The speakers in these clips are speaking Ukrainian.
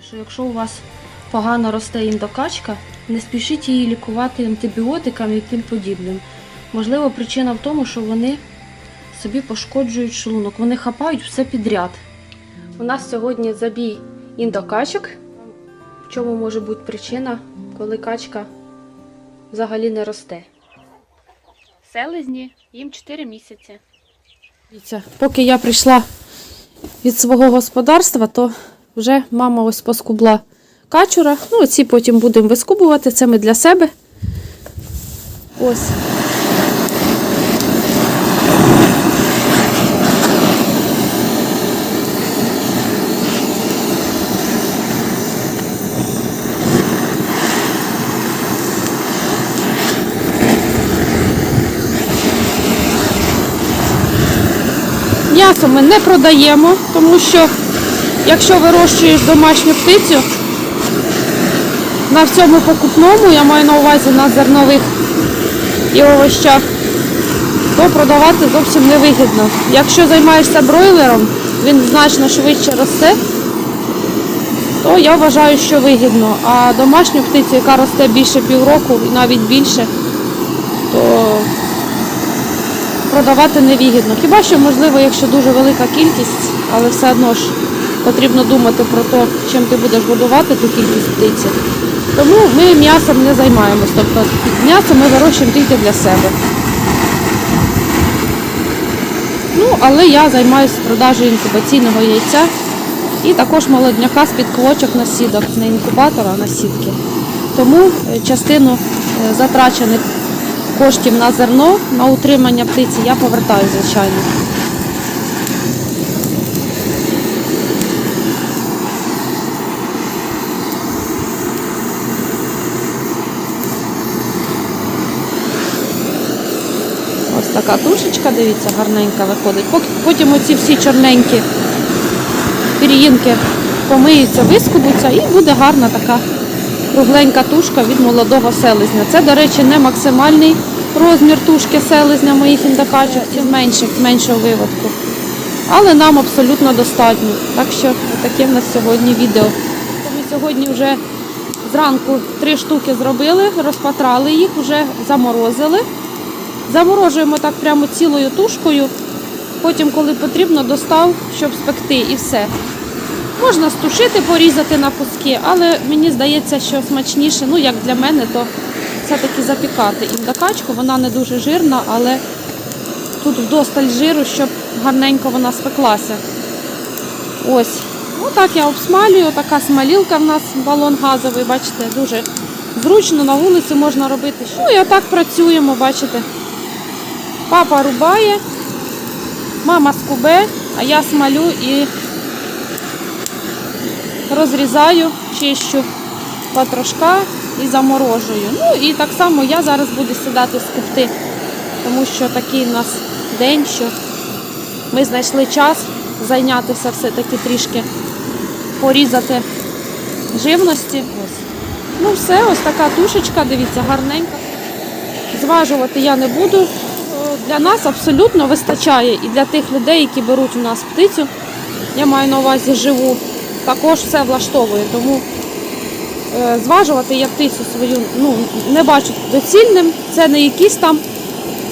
що якщо у вас погано росте індокачка, не спішіть її лікувати антибіотиками і тим подібним. Можливо, причина в тому, що вони собі пошкоджують шлунок, вони хапають все підряд. У нас сьогодні забій індокачок. В чому може бути причина, коли качка взагалі не росте? Селезні, їм 4 місяці. Поки я прийшла від свого господарства, то вже мама ось поскубла качура. Ну, ці потім будемо вискубувати. Це ми для себе. Ось. М'ясо ми не продаємо, тому що якщо вирощуєш домашню птицю, на всьому покупному, я маю на увазі на зернових і овощах, то продавати зовсім не вигідно. Якщо займаєшся бройлером, він значно швидше росте, то я вважаю, що вигідно. А домашню птицю, яка росте більше півроку і навіть більше, то продавати невигідно. Хіба що, можливо, якщо дуже велика кількість, але все одно ж потрібно думати про те, чим ти будеш годувати ту кількість птиці. Тому ми м'ясом не займаємось. Тобто м'ясо ми вирощуємо тільки для себе. Ну, але я займаюся продажею інкубаційного яйця і також молодняка з-під квочок на сідок, не інкубатора, а на сітки. Тому е, частину е, затрачених коштів на зерно, на утримання птиці я повертаю, звичайно. Така тушечка, дивіться, гарненька виходить. Потім оці всі чорненькі пір'їнки помиються, вискубуться і буде гарна така кругленька тушка від молодого селезня. Це, до речі, не максимальний розмір тушки селезня моїх індокачок, це менше, меншого виводку. Але нам абсолютно достатньо. Так що таке в нас сьогодні відео. Ми сьогодні вже зранку три штуки зробили, розпатрали їх, вже заморозили. Заморожуємо так прямо цілою тушкою. Потім, коли потрібно, достав, щоб спекти і все. Можна стушити, порізати на куски, але мені здається, що смачніше, ну як для мене, то все-таки запікати індокачку. Вона не дуже жирна, але тут вдосталь жиру, щоб гарненько вона спеклася. Ось. Ну так я обсмалюю, така смалілка в нас, балон газовий, бачите, дуже зручно на вулиці можна робити. Ну і отак працюємо, бачите. Папа рубає, мама скубе, а я смалю і розрізаю, чищу патрошка і заморожую. Ну і так само я зараз буду сідати скупти, тому що такий у нас день, що ми знайшли час зайнятися все-таки трішки, порізати живності. Ну все, ось така тушечка, дивіться, гарненька. Зважувати я не буду. Для нас абсолютно вистачає і для тих людей, які беруть у нас птицю. Я маю на увазі живу, також все влаштовує. Тому е, зважувати я птицю свою ну, не бачу доцільним. Це не якісь там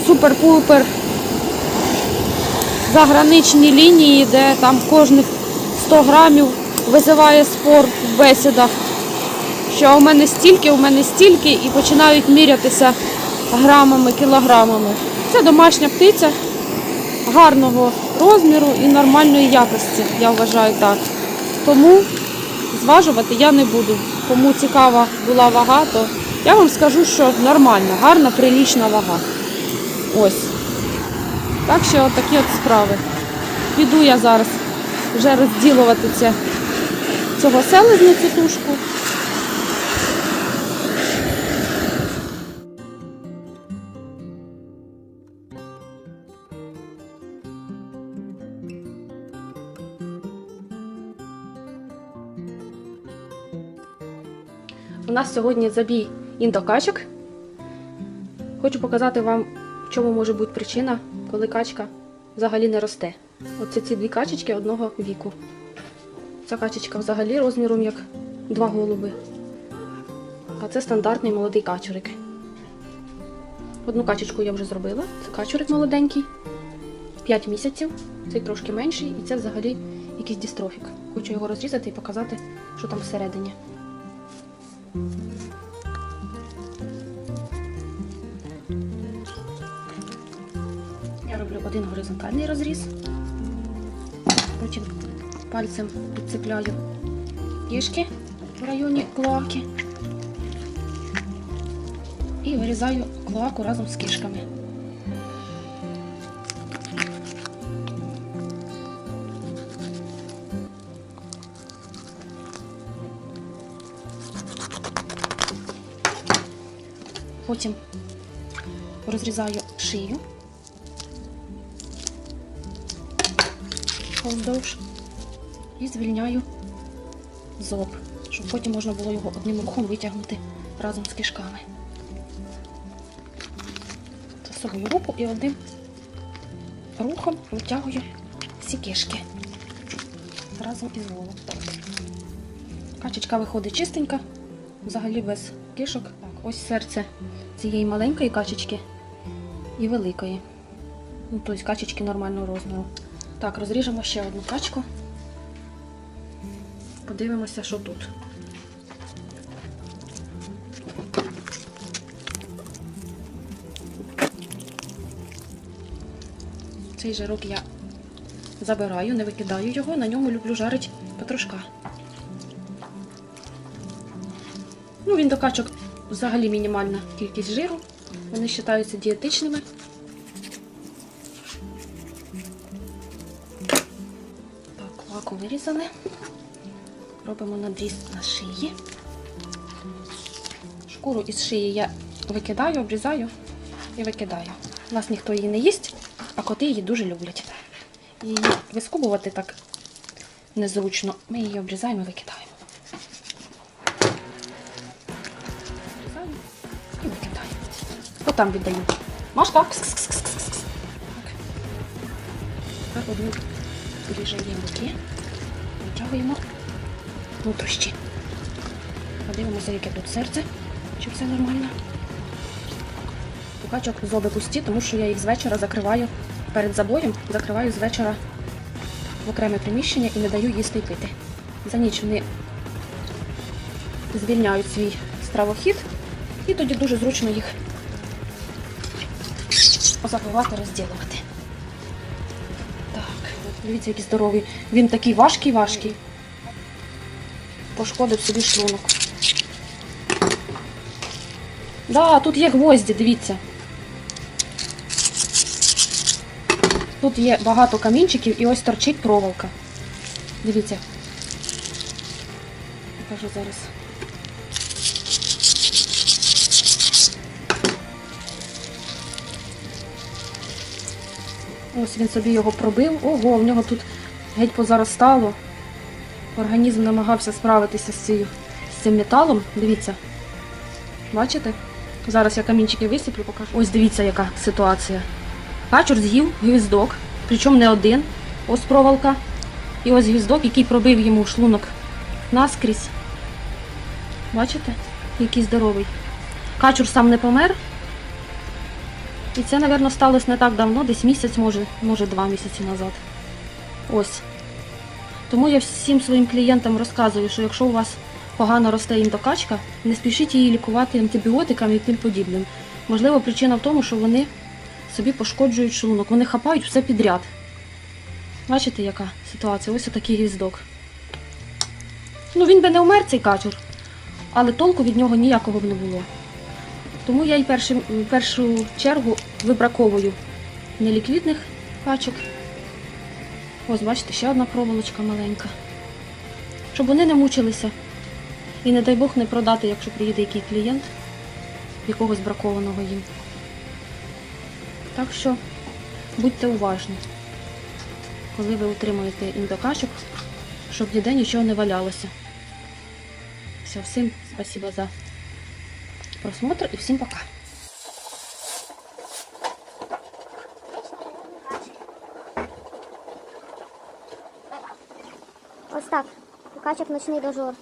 супер-пупер заграничні лінії, де там кожних 100 грамів визиває спор в бесідах. Що у мене стільки, у мене стільки, і починають мірятися грамами, кілограмами. Це домашня птиця гарного розміру і нормальної якості, я вважаю так. Тому зважувати я не буду. Кому цікава була вага, то я вам скажу, що нормальна, гарна, прилічна вага. Ось. Так що такі от справи. Піду я зараз вже розділувати цього селезня, цю тушку. У нас сьогодні забій індокачок. Хочу показати вам, в чому може бути причина, коли качка взагалі не росте. Оце ці дві качечки одного віку. Ця качечка взагалі розміром як два голуби. А це стандартний молодий качурик. Одну качечку я вже зробила. Це качурик молоденький. 5 місяців. Цей трошки менший, і це взагалі якийсь дістрофік. Хочу його розрізати і показати, що там всередині. Я роблю один горизонтальний розріз. Потім пальцем підцепляю кішки в районі клоаки. І вирізаю клоаку разом з кишками. Потім розрізаю шию вздовж і звільняю зоб, щоб потім можна було його одним рухом витягнути разом з кишками. Засовую руку і одним рухом витягую всі кишки разом із волом. Качечка виходить чистенька, взагалі без кишок. Так, ось серце цієї маленької качечки і великої. Ну, тобто качечки нормального розміру. Так, розріжемо ще одну качку. Подивимося, що тут. Цей жирок я забираю, не викидаю його, на ньому люблю жарити петрушка. Ну, він до качок взагалі мінімальна кількість жиру. Вони вважаються дієтичними. Так, лаку вирізали. Робимо надріз на шиї. Шкуру із шиї я викидаю, обрізаю і викидаю. У нас ніхто її не їсть, а коти її дуже люблять. Її вискубувати так незручно. Ми її обрізаємо і викидаємо. Отам віддаю. Машка. Тепер одну ріжемо боки. Витягуємо нутрощі. Подивимося, яке тут серце, чи все нормально. У зоби пусті, тому що я їх з вечора закриваю перед забоєм, закриваю з вечора в окреме приміщення і не даю їсти і пити. За ніч вони звільняють свій стравохід, і тоді дуже зручно їх забивати, розділувати. Так, дивіться, який здоровий. Він такий важкий, важкий. Пошкодив собі шлунок. Да, тут є гвозді, дивіться. Тут є багато камінчиків і ось торчить проволока. Дивіться. Покажу зараз. Ось він собі його пробив. Ого, в нього тут геть позаростало. Організм намагався справитися з, цією, з цим металом. Дивіться. Бачите? Зараз я камінчики висиплю, покажу. Ось дивіться, яка ситуація. Качур з'їв гвіздок, причому не один. Ось проволока. І ось гвіздок, який пробив йому шлунок наскрізь. Бачите? Який здоровий. Качур сам не помер. І це, мабуть, сталося не так давно, десь місяць, може, може два місяці назад. Ось. Тому я всім своїм клієнтам розказую, що якщо у вас погано росте індокачка, не спішіть її лікувати антибіотиками і тим подібним. Можливо, причина в тому, що вони собі пошкоджують шлунок. Вони хапають все підряд. Бачите, яка ситуація? Ось такий гвіздок. Ну, він би не вмер цей качур, але толку від нього ніякого б не було. Тому я й першим, в першу чергу вибраковую неліквідних качок. Ось, бачите, ще одна проволочка маленька. Щоб вони не мучилися. І не дай Бог не продати, якщо приїде який клієнт, якогось бракованого їм. Так що будьте уважні, коли ви утримуєте індокачок, щоб ніде нічого не валялося. Все, всім спасибо за просмотр і всім пока. Ось так. Качок ночний дожор.